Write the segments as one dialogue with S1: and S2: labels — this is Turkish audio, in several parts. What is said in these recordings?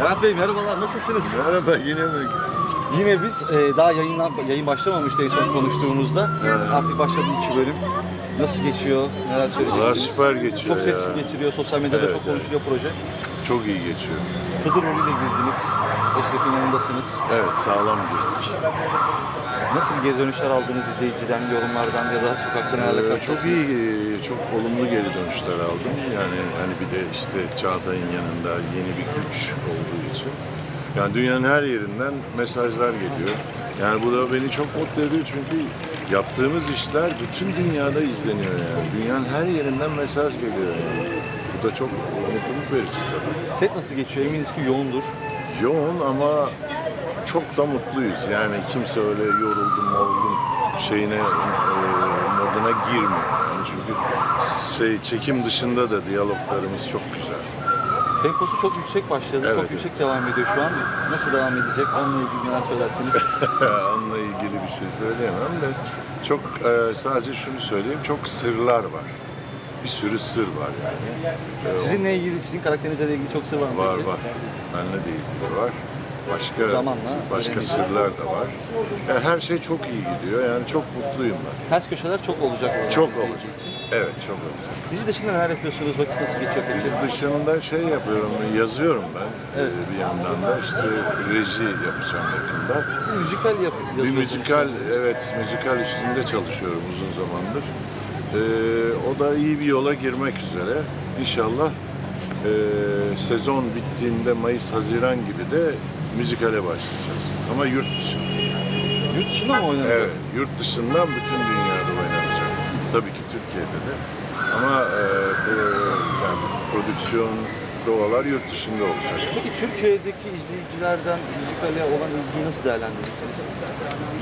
S1: Levent Bey merhabalar, nasılsınız?
S2: Merhaba yine mi?
S1: Yine biz e, daha yayınlan, yayın başlamamıştı en son konuştuğumuzda.
S2: Evet.
S1: Artık başladı iki bölüm. Nasıl geçiyor? Neler
S2: Valla
S1: söyleyeceksiniz?
S2: süper geçiyor
S1: Çok ses
S2: ya.
S1: geçiriyor, sosyal medyada
S2: Evet,
S1: çok konuşuluyor proje.
S2: Çok iyi geçiyor.
S1: Hıdır rolüyle girdiniz. Eşref'in yanındasınız.
S2: Evet sağlam girdik.
S1: Nasıl bir geri dönüşler aldınız izleyiciden, yorumlardan ya da sokakta nelerle
S2: Ee, çok iyi, çok olumlu geri dönüşler aldım. Yani hani bir de işte Çağatay'ın yanında yeni bir güç olduğu için. Yani dünyanın her yerinden mesajlar geliyor. Yani bu da beni çok mutlu ediyor çünkü yaptığımız işler bütün dünyada izleniyor yani. Dünyanın her yerinden mesaj geliyor yani. Bu da çok mutluluk verici tabii.
S1: Set nasıl geçiyor? Eminiz ki yoğundur.
S2: Yoğun ama çok da mutluyuz. Yani kimse öyle yoruldum, moruldum şeyine e, moduna girmiyor. Yani çünkü şey çekim dışında da diyaloglarımız çok güzel.
S1: Temposu çok yüksek başladı,
S2: Evet,
S1: çok yüksek devam ediyor şu an. Nasıl devam edecek? Onunla ilgili neler söylersiniz?
S2: Onunla ilgili bir şey söyleyemem de çok e, sadece şunu söyleyeyim çok sırlar var. Bir sürü sır var yani. E,
S1: Sizinle ilgili, sizin karakterinizle ilgili çok sır var mı?
S2: Var
S1: peki?
S2: var. Benle de ilgili var. Başka
S1: Zamanla
S2: başka
S1: öğreneceğiz.
S2: sırlar da var. Yani her şey çok iyi gidiyor. Yani çok mutluyum ben.
S1: Ters köşeler çok olacak. o zaman
S2: Çok
S1: izleyici
S2: olacak.
S1: için.
S2: Evet çok olacak.
S1: Dizi dışında neler yapıyorsunuz? Vakit nasıl geçiyor peki?
S2: Dizi dışında şey yapıyorum, yazıyorum ben.
S1: Evet.
S2: Ee, Bir yandan da işte reji yapacağım yakında.
S1: Bir müzikal yap
S2: Bir
S1: yazıyorsunuz.
S2: müzikal, evet müzikal üstünde çalışıyorum uzun zamandır. Ee, o da iyi bir yola girmek üzere. İnşallah ee, sezon bittiğinde Mayıs-Haziran gibi de müzikale başlayacağız. Ama yurt dışı.
S1: Yurt dışında mı oynanacak?
S2: Evet, yurt dışından bütün dünyada oynanacak. Tabii ki Türkiye'de de. Ama e, bu yani prodüksiyon provalar yurt dışında olacak.
S1: Peki Türkiye'deki izleyicilerden müzikale olan ilgiyi nasıl değerlendirirsiniz?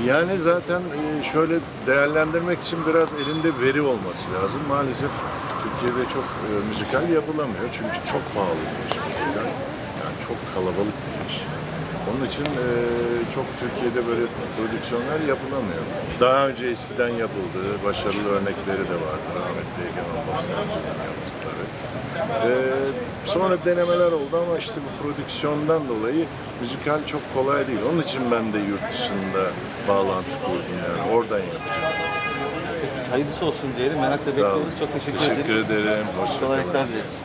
S2: Yani zaten e, şöyle değerlendirmek için biraz elinde veri olması lazım. Maalesef Türkiye'de çok e, müzikal yapılamıyor çünkü çok pahalı bir iş. Yani çok kalabalık bir iş. Onun için e, çok Türkiye'de böyle prodüksiyonlar yapılamıyor. Daha önce eskiden yapıldı, başarılı örnekleri de vardı. Rahmetli Egemen Bostancı'nın yaptıkları. E, sonra denemeler oldu ama işte bu prodüksiyondan dolayı müzikal çok kolay değil. Onun için ben de yurt dışında bağlantı kurdum yani. Oradan yapacağım.
S1: Hayırlısı olsun diyelim. Merakla bekliyoruz. Çok teşekkür,
S2: Teşekkür
S1: ederiz.
S2: ederim. Hoşça kalın.
S1: Kolaylıklar dileriz.